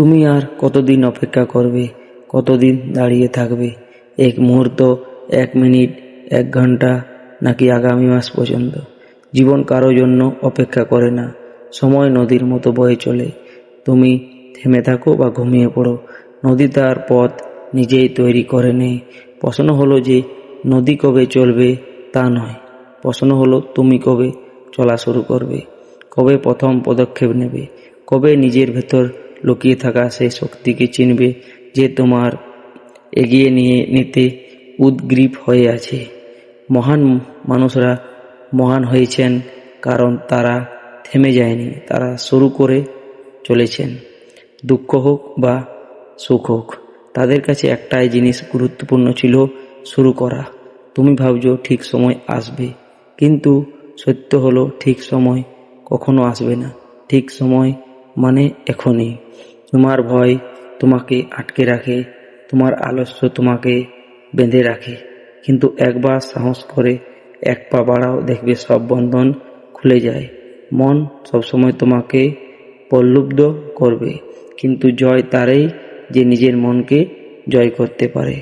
তুমি আর কতদিন অপেক্ষা করবে, কতদিন দাঁড়িয়ে থাকবে? এক মুহূর্ত, এক মিনিট, এক ঘণ্টা নাকি আগামী মাস পর্যন্ত? জীবন কারও জন্য অপেক্ষা করে না। সময় নদীর মতো বয়ে চলে। তুমি থেমে থাকো বা ঘুমিয়ে পড়ো। নদী তার পথ নিজেই তৈরি করে নেয়। প্রশ্ন হলো যে, নদী কবে চলবে তা নয়। প্রশ্ন হলো, তুমি কবে চলা শুরু করবে? কবে প্রথম পদক্ষেপ নেবে? কবে নিজের ভেতর লুকিয়ে থাকা সেই শক্তিকে চিনবে যে তোমার এগিয়ে নিয়ে নিতে উদ্গ্রীব হয়ে আছে। মহান মানুষরা মহান হয়েছেন, কারণ তারা থেমে যায়নি, তারা শুরু করে চলেছেন। দুঃখ হোক বা সুখ হোক, তাদের কাছে একটাই জিনিস গুরুত্বপূর্ণ ছিল, শুরু করা। তুমি ভাবছ ঠিক সময় আসবে, কিন্তু সত্য হলো ঠিক সময় কখনো আসবে না। ঠিক সময় মানে এখনই। তোমার ভয় তোমাকে আটকে রাখে, তোমার আলস্য তোমাকে বেঁধে রাখে। কিন্তু একবার সাহস করে এক পা বাড়াও, দেখবে সব বন্ধন খুলে যায়। মন সবসময় তোমাকে প্রলুব্ধ করবে, কিন্তু জয় তারই যে নিজের মনকে জয় করতে পারে।